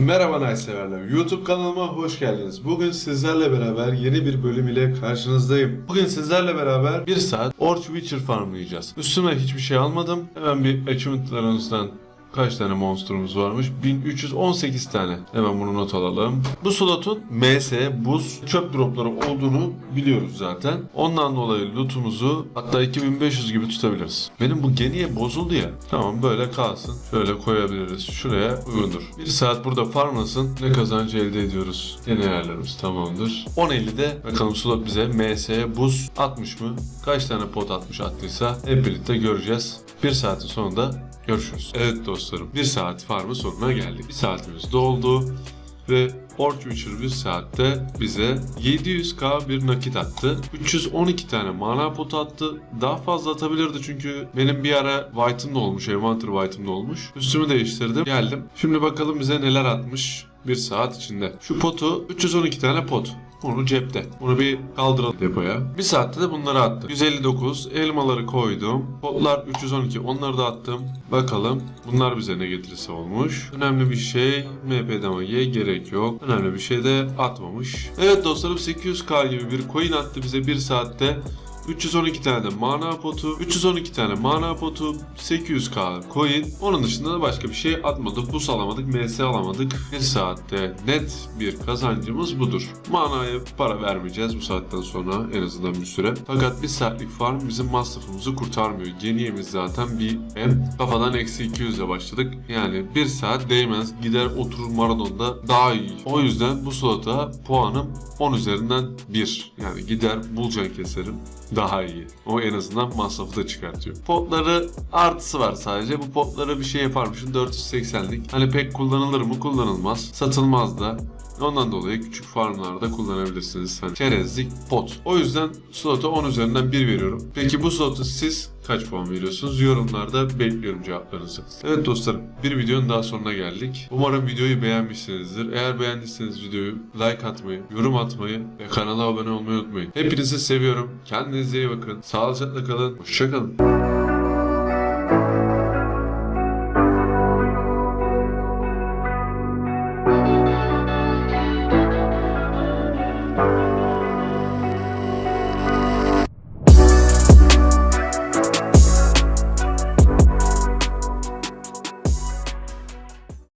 Merhaba Nice severler. YouTube kanalıma hoş geldiniz. Bugün sizlerle beraber yeni bir bölüm ile karşınızdayım. Bugün sizlerle beraber 1 saat Orch Witcher farmlayacağız. Üstüme hiçbir şey almadım. Hemen bir achievementlarınızdan Kaç tane monsterumuz varmış? 1318 tane. Hemen bunu not alalım. Bu slotun MS, buz, çöp dropları olduğunu biliyoruz zaten. Ondan dolayı lootumuzu hatta 2500 gibi tutabiliriz. Benim bu geniye bozuldu ya. Tamam böyle kalsın. Şöyle koyabiliriz. Şuraya uygundur. Bir saat burada farmlasın. Ne kazancı elde ediyoruz? Yeni ayarlarımız tamamdır. 10.50'de bakalım slot bize MS, buz atmış mı? Kaç tane pot atmış attıysa hep birlikte göreceğiz. Bir saatin sonunda Görüşürüz. Evet dostlarım, bir saat farmı sonuna geldik. Bir saatimiz doldu ve Orc Witcher bir saatte bize 700k bir nakit attı. 312 tane mana potu attı. Daha fazla atabilirdi çünkü benim bir ara White'ım da olmuş, Evanter White'ım da olmuş. Üstümü değiştirdim, geldim. Şimdi bakalım bize neler atmış bir saat içinde. Şu potu 312 tane pot. Bunu cepte. Bunu bir kaldıralım depoya. Bir saatte de bunları attım. 159 elmaları koydum. Potlar 312 onları da attım. Bakalım bunlar bize ne getirirse olmuş. Önemli bir şey MP damage'ye gerek yok. Önemli bir şey de atmamış. Evet dostlarım 800k gibi bir coin attı bize bir saatte. 312 tane de mana potu, 312 tane mana potu, 800k coin. Onun dışında da başka bir şey atmadık. Bus alamadık, MS alamadık. Bir saatte net bir kazancımız budur. Manaya para vermeyeceğiz bu saatten sonra en azından bir süre. Fakat bir saatlik farm bizim masrafımızı kurtarmıyor. Geniyemiz zaten bir hem kafadan eksi 200 ile başladık. Yani bir saat değmez. Gider oturur Maradon'da daha iyi. O yüzden bu slota puanım 10 üzerinden 1. Yani gider bulcan keserim iyi. O en azından masrafı da çıkartıyor. Potları artısı var sadece. Bu potlara bir şey yaparmışım 480'lik. Hani pek kullanılır mı? Kullanılmaz. Satılmaz da. Ondan dolayı küçük farmlarda kullanabilirsiniz. Hani çerezlik pot. O yüzden slota 10 üzerinden 1 veriyorum. Peki bu slotu siz kaç puan veriyorsunuz? Yorumlarda bekliyorum cevaplarınızı. Evet dostlarım bir videonun daha sonuna geldik. Umarım videoyu beğenmişsinizdir. Eğer beğendiyseniz videoyu like atmayı, yorum atmayı ve kanala abone olmayı unutmayın. Hepinizi seviyorum. Kendinize iyi bakın. Sağlıcakla kalın. Hoşçakalın.